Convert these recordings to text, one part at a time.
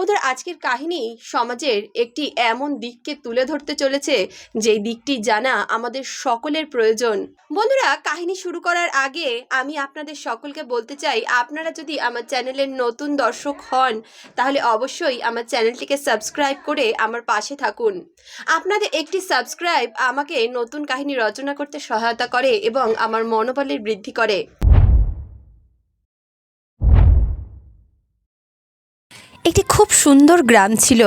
ওদের আজকের কাহিনী সমাজের একটি এমন দিককে তুলে ধরতে চলেছে, যেই দিকটি জানা আমাদের সকলের প্রয়োজন। বন্ধুরা, কাহিনী শুরু করার আগে আমি আপনাদের সকলকে বলতে চাই, আপনারা যদি আমার চ্যানেলের নতুন দর্শক হন, তাহলে অবশ্যই আমার চ্যানেলটিকে সাবস্ক্রাইব করে আমার পাশে থাকুন। আপনাদের একটি সাবস্ক্রাইব আমাকে নতুন কাহিনী রচনা করতে সহায়তা করে এবং আমার মনোবলের বৃদ্ধি করে। একটি খুব সুন্দর গ্রাম ছিল।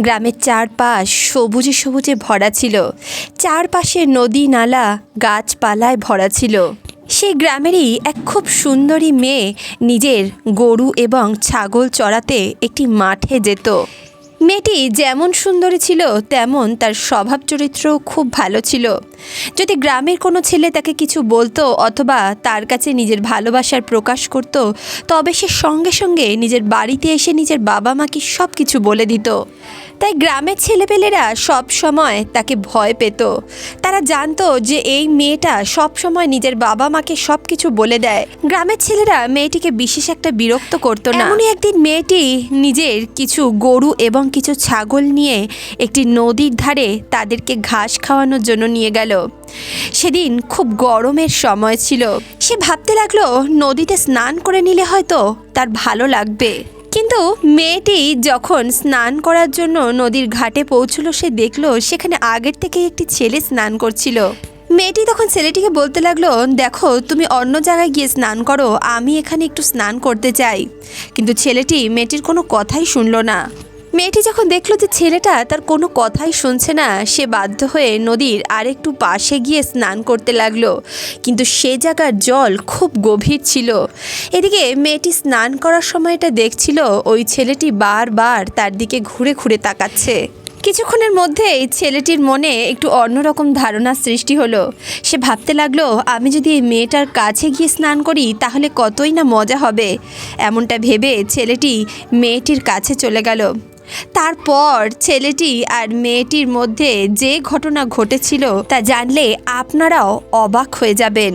গ্রামের চারপাশ সবুজে সবুজে ভরা ছিল। চারপাশে নদী নালা, গাছপালায় ভরা ছিল। সেই গ্রামেরই এক খুব সুন্দরী মেয়ে নিজের গরু এবং ছাগল চড়াতে একটি মাঠে যেত। মেয়েটি যেমন সুন্দরী ছিল, তেমন তার স্বভাব চরিত্রও খুব ভালো ছিল। যদি গ্রামের কোনো ছেলে তাকে কিছু বলতো অথবা তার কাছে নিজের ভালোবাসার প্রকাশ করত, তবে সে সঙ্গে সঙ্গে নিজের বাড়িতে এসে নিজের বাবা মাকে সব কিছু বলে দিত। তাই গ্রামের ছেলেপেলেরা সব সময় তাকে ভয় পেত। তারা জানতো যে এই মেয়েটা সব সময় নিজের বাবা মাকে সব কিছু বলে দেয়। গ্রামের ছেলেরা মেয়েটিকে বিশেষ একটা বিরক্ত করতো না। এমনই একদিন মেয়েটি নিজের কিছু গরু এবং কিছু ছাগল নিয়ে একটি নদীর ধারে তাদেরকে ঘাস খাওয়ানোর জন্য নিয়ে গেল। সেদিন খুব গরমের সময় ছিল। সে ভাবতে লাগল, নদীতে স্নান করে নিলে হয়তো তার ভালো লাগবে। কিন্তু মেয়েটি যখন স্নান করার জন্য নদীর ঘাটে পৌঁছলো, সে দেখল সেখানে আগের থেকে একটি ছেলে স্নান করছিল। মেয়েটি তখন ছেলেটিকে বলতে লাগল, দেখো, তুমি অন্য জায়গায় গিয়ে স্নান করো, আমি এখানে একটু স্নান করতে চাই। কিন্তু ছেলেটি মেয়েটির কোনো কথাই শুনলো না। মেয়েটি যখন দেখল যে ছেলেটা তার কোনো কথাই শুনছে না, সে বাধ্য হয়ে নদীর আরেকটু পাশে গিয়ে স্নান করতে লাগল। কিন্তু সে জায়গার জল খুব গভীর ছিল। এদিকে মেয়েটি স্নান করার সময়টা দেখছিল ওই ছেলেটি বারবার তার দিকে ঘুরে ঘুরে তাকাচ্ছে। কিছুক্ষণের মধ্যেই ছেলেটির মনে একটু অন্যরকম ধারণা সৃষ্টি হলো। সে ভাবতে লাগল, আমি যদি এই মেয়েটার কাছে গিয়ে স্নান করি, তাহলে কতই না মজা হবে? এমনটা ভেবে ছেলেটি মেয়েটির কাছে চলে গেল। তারপর ছেলেটি আর মেয়েটির মধ্যে যে ঘটনা ঘটেছিল তা জানলে আপনারাও অবাক হয়ে যাবেন।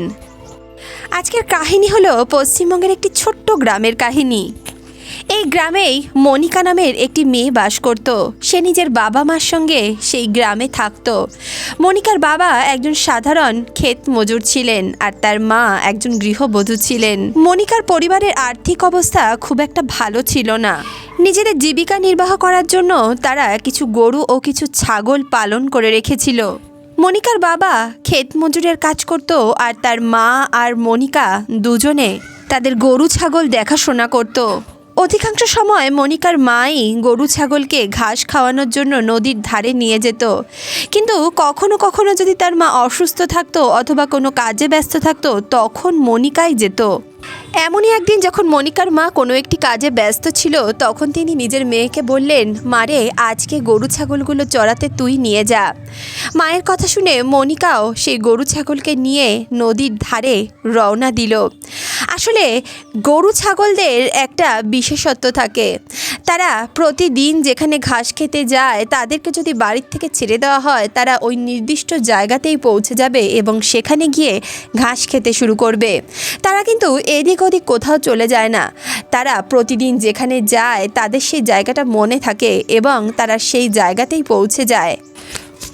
আজকের কাহিনী হলো পশ্চিমবঙ্গের একটি ছোট্ট গ্রামের কাহিনী। এই গ্রামেই মনিকা নামের একটি মেয়ে বাস করত। সে নিজের বাবা মার সঙ্গে সেই গ্রামে থাকত। মনিকার বাবা একজন সাধারণ ক্ষেত মজুর ছিলেন আর তার মা একজন গৃহবধূ ছিলেন। মনিকার পরিবারের আর্থিক অবস্থা খুব একটা ভালো ছিল না। নিজেদের জীবিকা নির্বাহ করার জন্য তারা কিছু গরু ও কিছু ছাগল পালন করে রেখেছিল। মনিকার বাবা ক্ষেত মজুরের কাজ করত আর তার মা আর মনিকা দুজনে তাদের গরু ছাগল দেখাশোনা করত। অধিকাংশ সময় মনিকার মাই গরু ছাগলকে ঘাস খাওয়ানোর জন্য নদীর ধারে নিয়ে যেত। কিন্তু কখনো কখনো যদি তার মা অসুস্থ থাকতো অথবা কোনো কাজে ব্যস্ত থাকতো, তখন মনিকাই যেত। এমনই একদিন যখন মনিকার মা কোনো একটি কাজে ব্যস্ত ছিল, তখন তিনি নিজের মেয়েকে বললেন, মারে, আজকে গরু ছাগলগুলো চড়াতে তুই নিয়ে যা। মায়ের কথা শুনে মনিকাও সেই গরু ছাগলকে নিয়ে নদীর ধারে রওনা দিল। আসলে গরু ছাগলদের একটা বিশেষত্ব থাকে। তারা প্রতিদিন যেখানে ঘাস খেতে যায়, তাদেরকে যদি বাড়ির থেকে ছেড়ে দেওয়া হয়, তারা ওই নির্দিষ্ট জায়গাতেই পৌঁছে যাবে এবং সেখানে গিয়ে ঘাস খেতে শুরু করবে। তারা কিন্তু এদিক ওদিক কোথাও চলে যায় না। তারা প্রতিদিন যেখানে যায়, তাদের সেই জায়গাটা মনে থাকে এবং তারা সেই জায়গাতেই পৌঁছে যায়।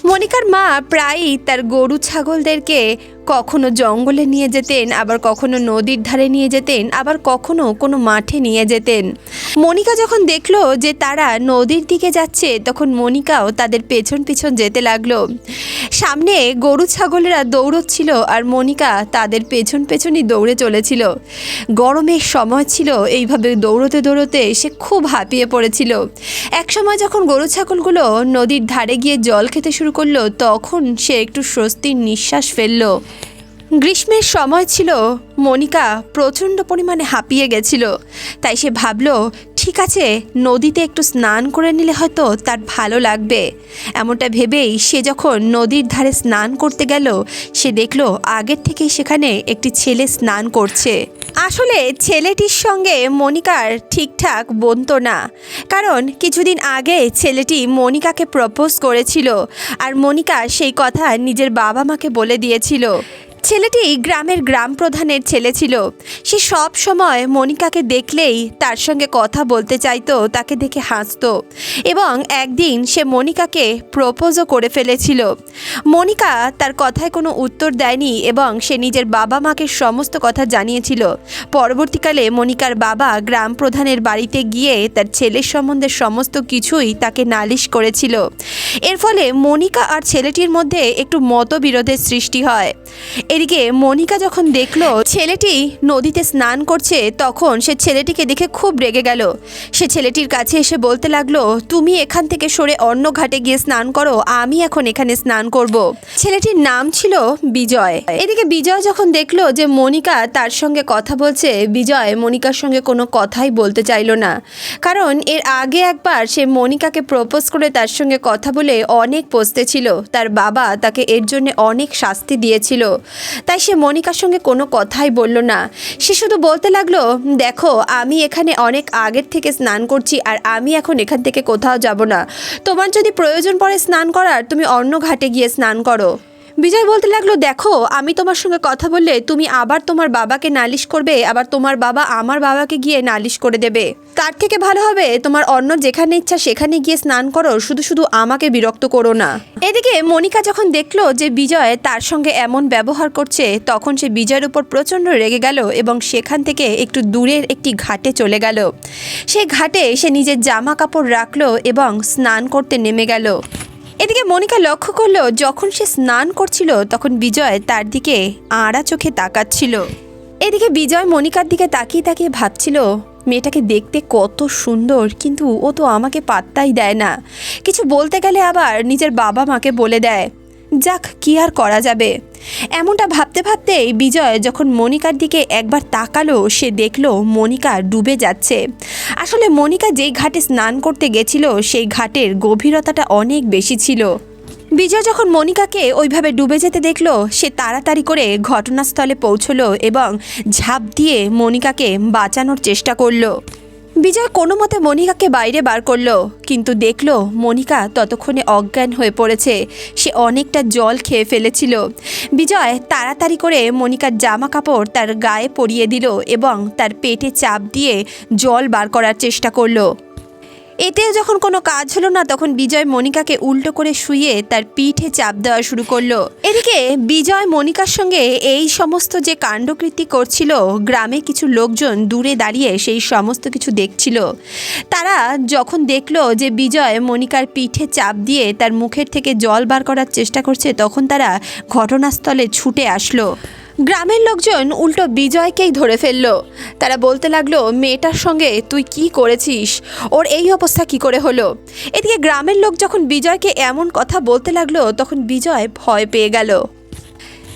মনিকার মা প্রায়ই তার গরু ছাগলদেরকে কখনো জঙ্গলে নিয়ে যেতেন, আবার কখনো নদীর ধারে নিয়ে যেতেন, আবার কখনো কোনো মাঠে নিয়ে যেতেন। মনিকা যখন দেখল যে তারা নদীর দিকে যাচ্ছে, তখন মনিকাও তাদের পেছন পিছন যেতে লাগল। সামনে গরু ছাগলেরা দৌড়চ্ছিল আর মনিকা তাদের পেছন পেছনই দৌড়ে চলেছিল। গরমের সময় ছিল, এইভাবে দৌড়তে দৌড়তে সে খুব হাঁপিয়ে পড়েছিল। এক সময় যখন গরু ছাগলগুলো নদীর ধারে গিয়ে জল খেতে শুরু করল, তখন সে একটু স্বস্তির নিঃশ্বাস ফেলল। গ্রীষ্মের সময় ছিল, মনিকা প্রচণ্ড পরিমাণে হাঁপিয়ে গেছিল। তাই সে ভাবলো, ঠিক আছে, নদীতে একটু স্নান করে নিলে হয়তো তার ভালো লাগবে। এমনটা ভেবেই সে যখন নদীর ধারে স্নান করতে গেল, সে দেখল আগের থেকেই সেখানে একটি ছেলে স্নান করছে। আসলে ছেলেটির সঙ্গে মনিকার ঠিকঠাক বনতো না, কারণ কিছুদিন আগে ছেলেটি মনিকাকে প্রপোজ করেছিল, আর মনিকা সেই কথা নিজের বাবা মাকে বলে দিয়েছিল। ছেলেটি গ্রামের গ্রাম প্রধানের ছেলে ছিল। সে সব সময় মনিকাকে দেখলেই তার সঙ্গে কথা বলতে চাইতো, তাকে দেখে হাসতো এবং একদিন সে মনিকাকে প্রপোজও করে ফেলেছিল। মনিকা তার কথায় কোনো উত্তর দেয়নি এবং সে নিজের বাবা মাকে সমস্ত কথা জানিয়েছিল। পরবর্তীকালে মনিকার বাবা গ্রাম প্রধানের বাড়িতে গিয়ে তার ছেলের সম্বন্ধে সমস্ত কিছুই তাকে নালিশ করেছিল। এর ফলে মনিকা আর ছেলেটির মধ্যে একটু মতবিরোধের সৃষ্টি হয়। এদিকে মনিকা যখন দেখল ছেলেটি নদীতে স্নান করছে, তখন সে ছেলেটিকে দেখে খুব রেগে গেল। সে ছেলেটির কাছে এসে বলতে লাগল, তুমি এখান থেকে সরে অন্য ঘাটে গিয়ে স্নান করো, আমি এখন এখানে স্নান করব। ছেলেটির নাম ছিল বিজয়। এদিকে বিজয় যখন দেখল যে মনিকা তার সঙ্গে কথা বলছে, বিজয় মনিকার সঙ্গে কোনো কথাই বলতে চাইলো না। কারণ এর আগে একবার সে মনিকাকে প্রপোজ করে তার সঙ্গে কথা বলে অনেক পস্তে ছিল। তার বাবা তাকে এর জন্য অনেক শাস্তি দিয়েছিল। তাই সে মনিকার সঙ্গে কোনো কথাই বলল না। সে শুধু বলতে লাগল, দেখো, আমি এখানে অনেক আগের থেকে স্নান করছি আর আমি এখন এখান থেকে কোথাও যাব না। তোমার যদি প্রয়োজন পড়ে স্নান করার, তুমি অন্য ঘাটে গিয়ে স্নান করো। বিজয় বলতে লাগল, দেখো, আমি তোমার সঙ্গে কথা বললে তুমি আবার তোমার বাবাকে নালিশ করবে, আবার তোমার বাবা আমার বাবাকে গিয়ে নালিশ করে দেবে। তার থেকে ভালো হবে, তোমার অন্য যেখানে ইচ্ছা সেখানে গিয়ে স্নান করো, শুধু শুধু আমাকে বিরক্ত করো না। এদিকে মনিকা যখন দেখল যে বিজয় তার সঙ্গে এমন ব্যবহার করছে, তখন সে বিজয়ের উপর প্রচণ্ড রেগে গেল এবং সেখান থেকে একটু দূরের একটি ঘাটে চলে গেল। সেই ঘাটে সে নিজের জামা কাপড় রাখল এবং স্নান করতে নেমে গেল। এদিকে মনিকা লক্ষ্য করল, যখন সে স্নান করছিল, তখন বিজয় তার দিকে আড়া চোখে তাকাচ্ছিল। এদিকে বিজয় মনিকার দিকে তাকিয়ে তাকিয়ে ভাবছিল, মেয়েটাকে দেখতে কত সুন্দর, কিন্তু ও তো আমাকে পাত্তাই দেয় না। কিছু বলতে গেলে আবার নিজের বাবা মাকে বলে দেয় যাক, কি আর করা যাবে? এমনটা ভাবতে ভাবতেই বিজয় যখন মনিকার দিকে একবার তাকালো, সে দেখল মনিকা ডুবে যাচ্ছে। আসলে মনিকা যেই ঘাটে স্নান করতে গেছিল, সেই ঘাটের গভীরতাটা অনেক বেশি ছিল। বিজয় যখন মনিকাকে ওইভাবে ডুবে যেতে দেখল, সে তাড়াতাড়ি করে ঘটনাস্থলে পৌঁছলো এবং ঝাঁপ দিয়ে মনিকাকে বাঁচানোর চেষ্টা করল। বিজয় কোনো মতে মনিকাকে বাইরে বার করল, কিন্তু দেখল মনিকা ততক্ষণে অজ্ঞান হয়ে পড়েছে। সে অনেকটা জল খেয়ে ফেলেছিল। বিজয় তাড়াতাড়ি করে মনিকার জামা কাপড় তার গায়ে পরিয়ে দিল এবং তার পেটে চাপ দিয়ে জল বার করার চেষ্টা করল। এতেও যখন কোনো কাজ হলো না, তখন বিজয় মনিকাকে উল্টো করে শুয়ে তার পিঠে চাপ দেওয়া শুরু করল। এদিকে বিজয় মনিকার সঙ্গে এই সমস্ত যে কাণ্ডকৃতি করছিল, গ্রামে কিছু লোকজন দূরে দাঁড়িয়ে সেই সমস্ত কিছু দেখছিল। তারা যখন দেখল যে বিজয় মনিকার পিঠে চাপ দিয়ে তার মুখের থেকে জল বার করার চেষ্টা করছে, তখন তারা ঘটনাস্থলে ছুটে আসলো। গ্রামের লোকজন উল্টো বিজয়কেই ধরে ফেলল। তারা বলতে লাগল, মেয়েটার সঙ্গে তুই কি করেছিস? ওর এই অবস্থা কি করে হলো? এদিকে গ্রামের লোক যখন বিজয়কে এমন কথা বলতে লাগল, তখন বিজয় ভয় পেয়ে গেল।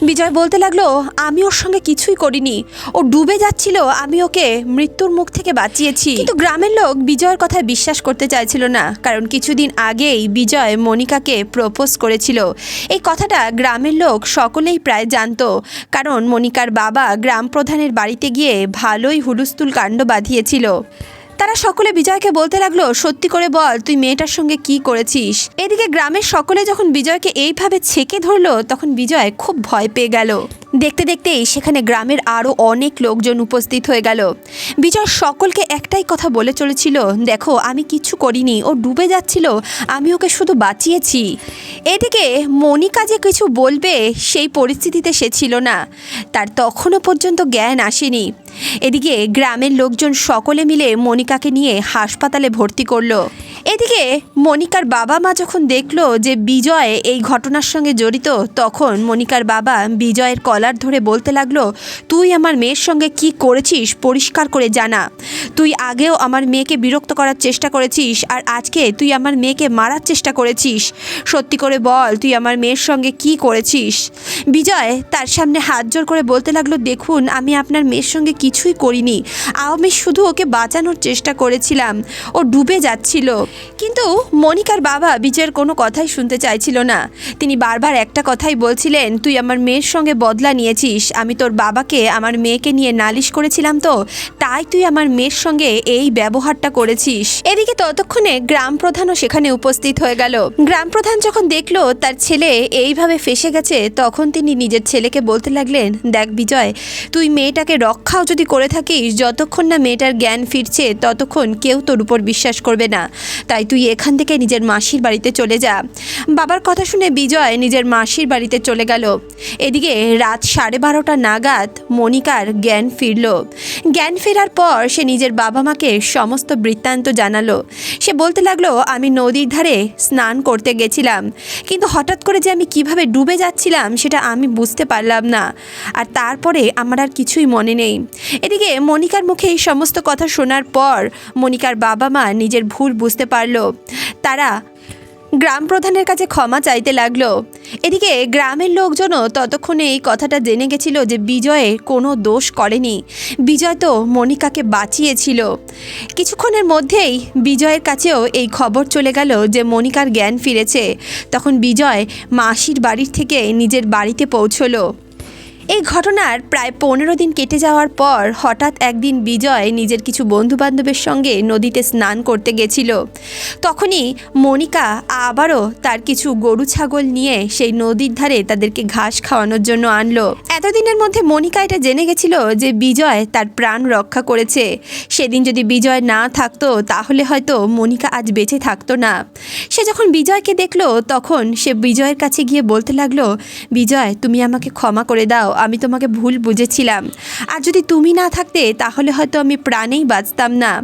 বিজয় বলতে লাগল, আমি ওর সঙ্গে কিছুই করিনি। ও ডুবে যাচ্ছিল, আমি ওকে মৃত্যুর মুখ থেকে বাঁচিয়েছি। কিন্তু গ্রামের লোক বিজয়ের কথায় বিশ্বাস করতে চাইছিল না, কারণ কিছুদিন আগেই বিজয় মনিকাকে প্রপোজ করেছিল। এই কথাটা গ্রামের লোক সকলেই প্রায় জানতো, কারণ মনিকার বাবা গ্রাম প্রধানের বাড়িতে গিয়ে ভালোই হুলুস্থুল কাণ্ড বাঁধিয়েছিল। তারা সকলে বিজয়কে বলতে লাগল, সত্যি করে বল, তুই মেয়েটার সঙ্গে কি করেছিস? এদিকে গ্রামের সকলে যখন বিজয়কে এইভাবে ছেকে ধরলো, তখন বিজয় খুব ভয় পেয়ে গেল। দেখতে দেখতেই সেখানে গ্রামের আরও অনেক লোকজন উপস্থিত হয়ে গেল। বিজয় সকলকে একটাই কথা বলে চলেছিল, দেখো, আমি কিচ্ছু করিনি, ও ডুবে যাচ্ছিল, আমি ওকে শুধু বাঁচিয়েছি। এদিকে মনিকা যে কিছু বলবে, সেই পরিস্থিতিতে সে ছিল না। তার তখনও পর্যন্ত জ্ঞান আসেনি। এদিকে গ্রামের লোকজন সকলে মিলে মনিকাকে নিয়ে হাসপাতালে ভর্তি করল। এদিকে মনিকার বাবা মা যখন দেখল যে বিজয় এই ঘটনার সঙ্গে জড়িত, তখন মনিকার বাবা বিজয়ের কলার ধরে বলতে লাগল, তুই আমার মেয়ের সঙ্গে কি করেছিস পরিষ্কার করে জানা। তুই আগেও আমার মেয়েকে বিরক্ত করার চেষ্টা করেছিস আর আজকে তুই আমার মেয়েকে মারার চেষ্টা করেছিস। সত্যি করে বল, তুই আমার মেয়ের সঙ্গে কি করেছিস? বিজয় তার সামনে হাত জোর করে বলতে লাগল, দেখুন, আমি আপনার মেয়ের সঙ্গে কিছুই করিনি। আমি শুধু ওকে বাঁচানোর চেষ্টা করেছিলাম। ও ডুবে যাচ্ছিল। কিন্তু মনিকার বাবা বিজয়ের কোনো কথাই শুনতে চাইছিল না। তিনি বারবার একটা কথাই বলছিলেন, তুই আমার মেয়ের সঙ্গে বদলা নিয়েছিস। আমি তোর বাবাকে, আমার মেয়েকে নিয়ে নালিশ করেছিলাম তো। তাই তুই আমার মেয়ের সঙ্গে এই ব্যবহারটা করেছিস। এদিকে ততক্ষণে গ্রাম প্রধানও সেখানে উপস্থিত হয়ে গেল। গ্রাম প্রধান যখন দেখল তার ছেলে এইভাবে ফেসে গেছে, তখন তিনি নিজের ছেলেকে বলতে লাগলেন, দেখ বিজয়, তুই মেয়েটাকে রক্ষাও যদি করে থাকিস, যতক্ষণ না মেয়েটার জ্ঞান ফিরছে, ততক্ষণ কেউ তোর উপর বিশ্বাস করবে না। তাই তুই এখান থেকে নিজের মাসির বাড়িতে চলে যা। বাবার কথা শুনে বিজয় নিজের মাসির বাড়িতে চলে গেল। এদিকে রাত সাড়ে বারোটা নাগাদ মনিকার জ্ঞান ফিরল। জ্ঞান ফেরার পর সে নিজের বাবা মাকে সমস্ত বৃত্তান্ত জানালো। সে বলতে লাগল, আমি নদীর ধারে স্নান করতে গেছিলাম, কিন্তু হঠাৎ করে যে আমি কীভাবে ডুবে যাচ্ছিলাম সেটা আমি বুঝতে পারলাম না। আর তারপরে আমার আর কিছুই মনে নেই। এদিকে মনিকার মুখে এই সমস্ত কথা শোনার পর মনিকার বাবা মা নিজের ভুল বুঝতে পারল। তারা গ্রাম প্রধানের কাছে ক্ষমা চাইতে লাগল। এদিকে গ্রামের লোকজনও ততক্ষণে এই কথাটা জেনে গেছিল যে বিজয়ে কোনো দোষ করেনি। বিজয় তো মনিকাকে বাঁচিয়েছিল। কিছুক্ষণের মধ্যেই বিজয়ের কাছেও এই খবর চলে গেল যে মনিকার জ্ঞান ফিরেছে। তখন বিজয় মাসির বাড়ির থেকে নিজের বাড়িতে পৌঁছলো। এই ঘটনার প্রায় পনেরো দিন কেটে যাওয়ার পর হঠাৎ একদিন বিজয় নিজের কিছু বন্ধুবান্ধবের সঙ্গে নদীতে স্নান করতে গেছিল। তখনই মনিকা আবারও তার কিছু গরু ছাগল নিয়ে সেই নদীর ধারে তাদেরকে ঘাস খাওয়ানোর জন্য আনলো। এতদিনের মধ্যে মনিকা এটা জেনে গেছিল যে বিজয় তার প্রাণ রক্ষা করেছে। সেদিন যদি বিজয় না থাকতো, তাহলে হয়তো মনিকা আজ বেঁচে থাকতো না। সে যখন বিজয়কে দেখল, তখন সে বিজয়ের কাছে গিয়ে বলতে লাগল, বিজয়, তুমি আমাকে ক্ষমা করে দাও। আমি তোমাকে ভুল বুঝেছিলাম। আর যদি তুমি না থাকতে, তাহলে হয়তো আমি প্রাণেই বাঁচতাম না।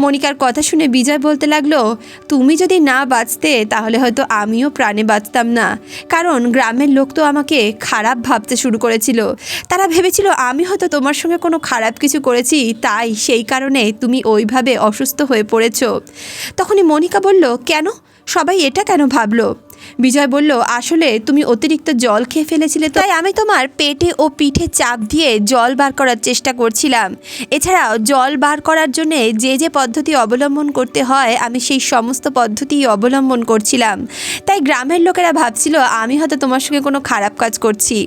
মনিকার কথা শুনে বিজয় বলতে লাগল, তুমি যদি না বাঁচতে, তাহলে হয়তো আমিও প্রাণে বাঁচতাম না। কারণ গ্রামের লোক তো আমাকে খারাপ ভাবতে শুরু করেছিল। তারা ভেবেছিল আমি হয়তো তোমার সঙ্গে কোনো খারাপ কিছু করেছি, তাই সেই কারণে তুমি ওইভাবে অসুস্থ হয়ে পড়েছ। তখনই মনিকা বলল, কেন? সবাই এটা কেন ভাবলো? বিজয় বলল, আসলে তুমি অতিরিক্ত জল খেয়ে ফেলেছিলে তাই আমি তোমার পেটে ও পিঠে চাপ দিয়ে জল বার করার চেষ্টা করছিলাম। এছাড়াও জল বার করার জন্য যে যে পদ্ধতি অবলম্বন করতে হয়, আমি সেই সমস্ত পদ্ধতিই অবলম্বন করছিলাম। তাই গ্রামের লোকেরা ভাবছিল, আমি হয়তো তোমার সঙ্গে কোনো খারাপ কাজ করছি।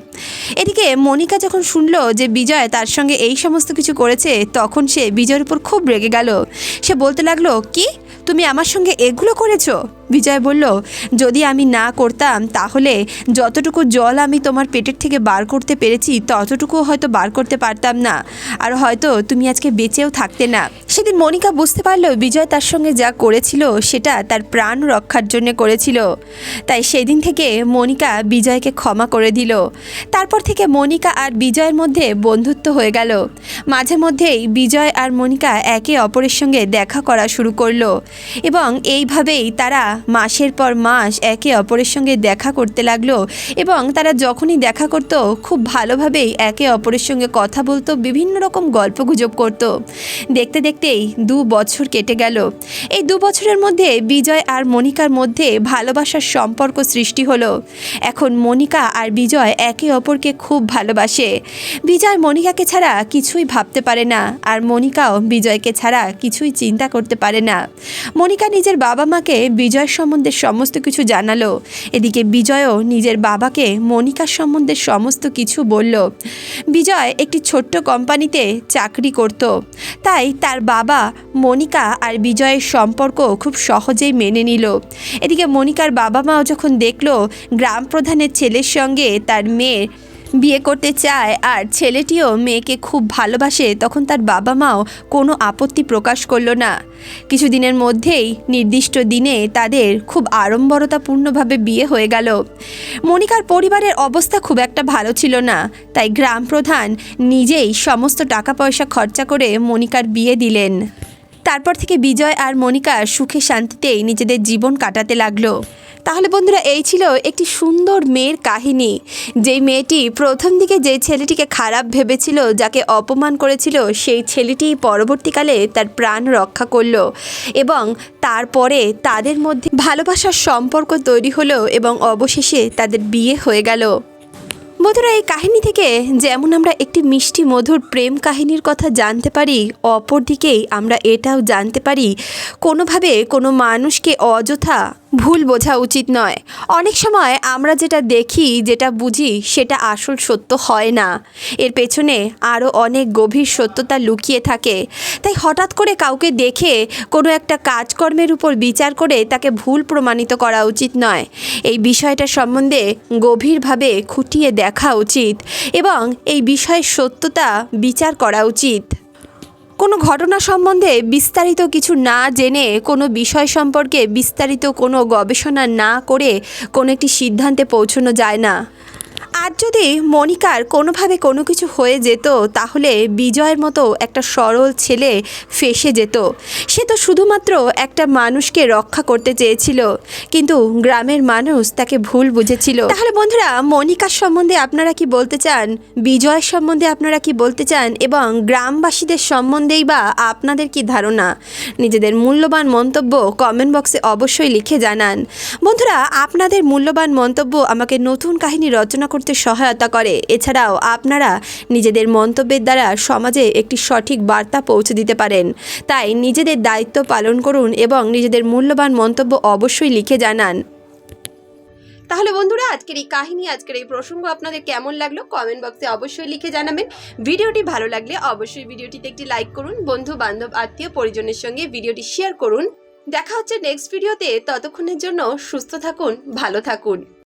এদিকে মনিকা যখন শুনলো যে বিজয় তার সঙ্গে এই সমস্ত কিছু করেছে, তখন সে বিজয়ের উপর খুব রেগে গেল। সে বলতে লাগল, কি? তুমি আমার সঙ্গে এগুলো করেছ? বিজয় বলল, যদি আমি না করতাম, তাহলে যতটুকু জল আমি তোমার পেটের থেকে বার করতে পেরেছি, ততটুকু হয়তো বার করতে পারতাম না। আর হয়তো তুমি আজকে বেঁচেও থাকতে না। সেদিন মনিকা বুঝতে পারল বিজয় তার সঙ্গে যা করেছিল, সেটা তার প্রাণ রক্ষার জন্য করেছিল। তাই সেদিন থেকে মনিকা বিজয়কে ক্ষমা করে দিল। তারপর থেকে মনিকা আর বিজয়ের মধ্যে বন্ধুত্ব হয়ে গেল। মাঝে মধ্যেই বিজয় আর মনিকা একে অপরের সঙ্গে দেখা করা শুরু করল। এবং এইভাবেই তারা মাসের পর মাস একে অপরের সঙ্গে দেখা করতে লাগল এবং তারা যখনই দেখা করতো, খুব ভালোভাবেই একে অপরের সঙ্গে কথা বলতো, বিভিন্ন রকম গল্প গুজব করতো। দেখতে দেখতেই দু বছর কেটে গেল। এই দু বছরের মধ্যে বিজয় আর মনিকার মধ্যে ভালোবাসার সম্পর্ক সৃষ্টি হলো। এখন মনিকা আর বিজয় একে অপরকে খুব ভালোবাসে। বিজয় মনিকাকে ছাড়া কিছুই ভাবতে পারে না আর মনিকাও বিজয়কে ছাড়া কিছুই চিন্তা করতে পারে না। মনিকা নিজের বাবা মাকে বিজয় সম্বন্ধে সমস্ত কিছু জানালো। এদিকে বিজয়ও নিজের বাবাকে মনিকার সম্বন্ধে সমস্ত কিছু বলল। বিজয় একটি ছোট্ট কোম্পানিতে চাকরি করত। তাই তার বাবা মনিকা আর বিজয়ের সম্পর্ক খুব সহজেই মেনে নিল। এদিকে মনিকার বাবা মাও যখন দেখল গ্রাম প্রধানের ছেলের সঙ্গে তার মেয়ে বিয়ে করতে চায় আর ছেলেটিও মেয়েকে খুব ভালোবাসে, তখন তার বাবা মাও কোনো আপত্তি প্রকাশ করল না। কিছুদিনের মধ্যেই নির্দিষ্ট দিনে তাদের খুব আড়ম্বরতাপূর্ণভাবে বিয়ে হয়ে গেল। মনিকার পরিবারের অবস্থা খুব একটা ভালো ছিল না, তাই গ্রাম প্রধান নিজেই সমস্ত টাকা পয়সা খরচা করে মনিকার বিয়ে দিলেন। তারপর থেকে বিজয় আর মনিকা সুখে শান্তিতেই নিজেদের জীবন কাটাতে লাগল। তাহলে বন্ধুরা, এই ছিল একটি সুন্দর মেয়ের কাহিনী। যেই মেয়েটি প্রথম দিকে যে ছেলেটিকে খারাপ ভেবেছিল, যাকে অপমান করেছিল, সেই ছেলেটি পরবর্তীকালে তার প্রাণ রক্ষা করল এবং তারপরে তাদের মধ্যে ভালোবাসার সম্পর্ক তৈরি হলো এবং অবশেষে তাদের বিয়ে হয়ে গেল। বন্ধুরা, এই কাহিনী থেকে যেমন আমরা একটি মিষ্টি মধুর প্রেম কাহিনীর কথা জানতে পারি, অপরদিকেই আমরা এটাও জানতে পারি, কোনোভাবে কোনো মানুষকে অযথা ভুল বোঝা উচিত নয়। অনেক সময় আমরা যেটা দেখি, যেটা বুঝি, সেটা আসল সত্য হয় না। এর পেছনে আরও অনেক গভীর সত্যতা লুকিয়ে থাকে। তাই হঠাৎ করে কাউকে দেখে কোনো একটা কাজকর্মের উপর বিচার করে তাকে ভুল প্রমাণিত করা উচিত নয়। এই বিষয়টা সম্বন্ধে গভীরভাবে খুঁটিয়ে দেখা উচিত এবং এই বিষয়ের সত্যতা বিচার করা উচিত। কোনো ঘটনা সম্বন্ধে বিস্তারিত কিছু না জেনে, কোনো বিষয় সম্পর্কে বিস্তারিত কোনো গবেষণা না করে কোনো একটি সিদ্ধান্তে পৌঁছানো যায় না। আজ যদি মনিকার কোনোভাবে কোনো কিছু হয়ে যেত, তাহলে বিজয়ের মতো একটা সরল ছেলে ফেসে যেত। সে তো শুধুমাত্র একটা মানুষকে রক্ষা করতে চেয়েছিল, কিন্তু গ্রামের মানুষ তাকে ভুল বুঝেছিল। তাহলে বন্ধুরা, মনিকার সম্বন্ধে আপনারা কি বলতে চান? বিজয়ের সম্বন্ধে আপনারা কি বলতে চান? এবং গ্রামবাসীদের সম্বন্ধেই বা আপনাদের কি ধারণা? নিজেদের মূল্যবান মন্তব্য কমেন্ট বক্সে অবশ্যই লিখে জানান। বন্ধুরা, আপনাদের মূল্যবান মন্তব্য আমাকে নতুন কাহিনী রচনা করতে সহায়তা করে। এছাড়াও আপনারা নিজেদের মন্তব্যের দ্বারা সমাজে একটি সঠিক বার্তা পৌঁছে দিতে পারেন। তাই নিজেদের দায়িত্ব পালন করুন এবং নিজেদের মূল্যবান মন্তব্য অবশ্যই লিখে জানান। তাহলে বন্ধুরা, আজকের এই কাহিনী, আজকের এই প্রসঙ্গ আপনাদের কেমন লাগল? কমেন্ট বক্সে অবশ্যই লিখে জানাবেন। ভিডিওটি ভালো লাগলে অবশ্যই ভিডিওটিতে একটি লাইক করুন। বন্ধু, বান্ধব, আত্মীয়, পরিজনের সঙ্গে ভিডিওটি শেয়ার করুন। দেখা হচ্ছে নেক্সট ভিডিওতে ততক্ষণের জন্য সুস্থ থাকুন, ভালো থাকুন।